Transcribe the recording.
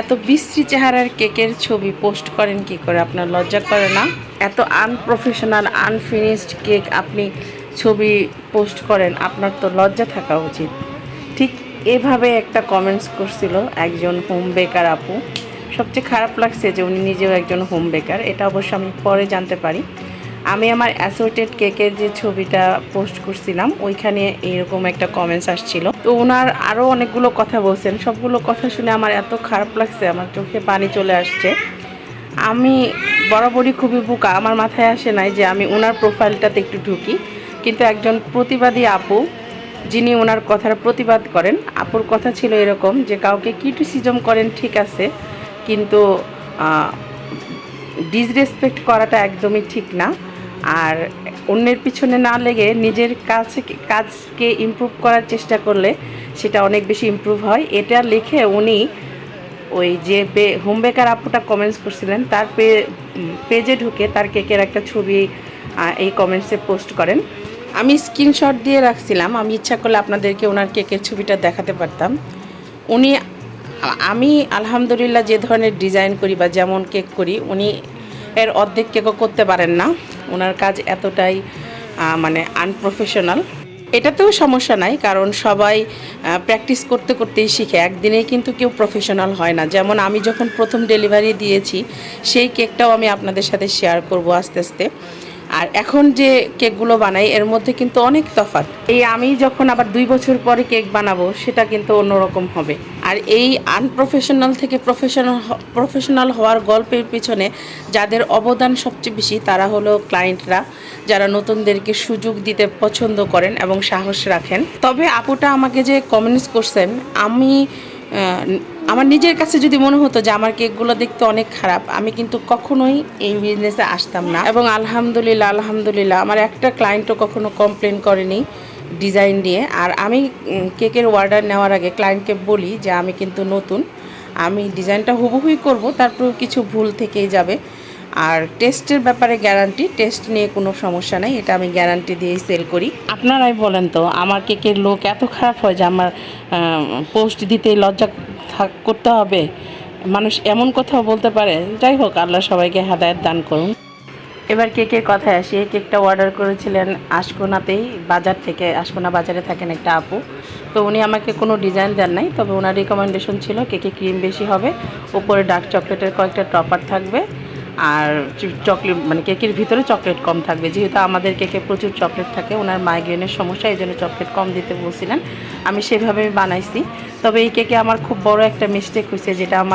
এত বিশ্রী চেহারার কেকের ছবি পোস্ট করেন কি করে? আপনার লজ্জা করে না? এত আনপ্রফেশনাল আনফিনিশড কেক আপনি ছবি পোস্ট করেন, আপনার তো লজ্জা থাকা উচিত। ঠিক এভাবে একটা কমেন্টস করছিল একজন হোম বেকার আপু। সবচেয়ে খারাপ লাগছে যে উনি নিজেও একজন হোম বেকার এটা অবশ্য আমি পরে জানতে পারি। আমি আমার অ্যাসোটেড কেকের যে ছবিটা পোস্ট করছিলাম, ওইখানে এরকম একটা কমেন্টস আসছিল। তো ওনার আরও অনেকগুলো কথা বলছেন। সবগুলো কথা শুনে আমার এত খারাপ লাগছে, আমার চোখে পানি চলে আসছে। আমি বরাবরই খুবই বোকা, আমার মাথায় আসে নাই যে আমি ওনার প্রোফাইলটাতে একটু ঢুকি। কিন্তু একজন প্রতিবাদী আপু, যিনি ওনার কথার প্রতিবাদ করেন, আপুর কথা ছিল এরকম যে কাউকে ক্রিটিসিজম করেন ঠিক আছে, কিন্তু ডিসরেসপেক্ট করাটা একদমই ঠিক না। আর অন্যের পিছনে না লেগে নিজের কাজ কাজকে ইমপ্রুভ করার চেষ্টা করলে সেটা অনেক বেশি ইমপ্রুভ হয়। এটা লিখে উনি ওই যে হোম বেকার আপুটা কমেন্টস করছিলেন, তার পেজে ঢুকে তার কেকের একটা ছবি এই কমেন্টসে পোস্ট করেন। আমি স্ক্রিনশট দিয়ে রাখছিলাম, আমি ইচ্ছা করলে আপনাদেরকে ওনার কেকের ছবিটা দেখাতে পারতাম। উনি আমি আলহামদুলিল্লাহ যে ধরনের ডিজাইন করি বা যেমন কেক করি, উনি এর অর্ধেক কেকও করতে পারেন না। ওনার কাজ এতটাই মানে আনপ্রফেশনাল এটাতেও সমস্যা নাই, কারণ সবাই প্র্যাকটিস করতে করতেই শিখে। একদিনেই কিন্তু কেউ প্রফেশনাল হয় না। যেমন আমি যখন প্রথম ডেলিভারি দিয়েছি, সেই কেকটাও আমি আপনাদের সাথে শেয়ার করব আস্তে আস্তে। আর এখন যে কেকগুলো বানাই, এর মধ্যে কিন্তু অনেক তফাৎ। এই আমি যখন আবার দুই বছর পরে কেক বানাবো, সেটা কিন্তু অন্যরকম হবে। আর এই আনপ্রফেশনাল থেকে প্রফেশনাল প্রফেশনাল হওয়ার গল্পের পিছনে যাদের অবদান সবচেয়ে বেশি, তারা হলো ক্লায়েন্টরা যারা নতুনদেরকে সুযোগ দিতে পছন্দ করেন এবং সাহস রাখেন। তবে আপুটা আমাকে যে কমেন্টস করছেন, আমি আমার নিজের কাছে যদি মনে হতো যে আমার কেকগুলো দেখতে অনেক খারাপ, আমি কিন্তু কখনোই এই বিজনেসে আসতাম না। এবং আলহামদুলিল্লাহ আলহামদুলিল্লাহ, আমার একটা ক্লায়েন্টও কখনো কমপ্লেন করেনি। ডিজাইন দিয়ে। আর আমি কেকের অর্ডার নেওয়ার আগে ক্লায়েন্টকে বলি যে আমি কিন্তু নতুন। আমি ডিজাইনটা হুবহুই করব, তারপরেও কিছু ভুল থেকেই যাবে। আর টেস্টের ব্যাপারে গ্যারান্টি টেস্ট নিয়ে কোনো সমস্যা নেই, এটা আমি গ্যারান্টি দিয়েই সেল করি। আপনারাই বলেন তো, আমার কেকের লোক এত খারাপ হয় যে আমার পোস্ট দিতে লজ্জা করতে হবে। মানুষ এমন কথাও বলতে পারে। যাই হোক, আল্লাহ সবাইকে হেদায়ত দান করুন। এবার কেকের কথায় আসি? এই কেকটা অর্ডার করেছিলেন আশকোনাতেই, বাজার থেকে, আশকোনা বাজারে থাকেন একটা আপু। তো উনি আমাকে কোনো ডিজাইন দেন নাই, তবে ওনার রিকমেন্ডেশন ছিল কেকে ক্রিম বেশি হবে। উপরে ডার্ক চকলেটের কয়েকটা টপার থাকবে, আর চকলেট মানে কেকের ভিতরে চকলেট কম থাকবে। যেহেতু আমাদের কেকে প্রচুর চকলেট থাকে, ওনার মাইগ্রেনের সমস্যা, এই জন্য চকলেট কম দিতে বলছিলেন। আমি সেভাবে বানাইছি। তবে এই কেকে আমার খুব বড় একটা মিস্টেক হয়েছে যেটা আমার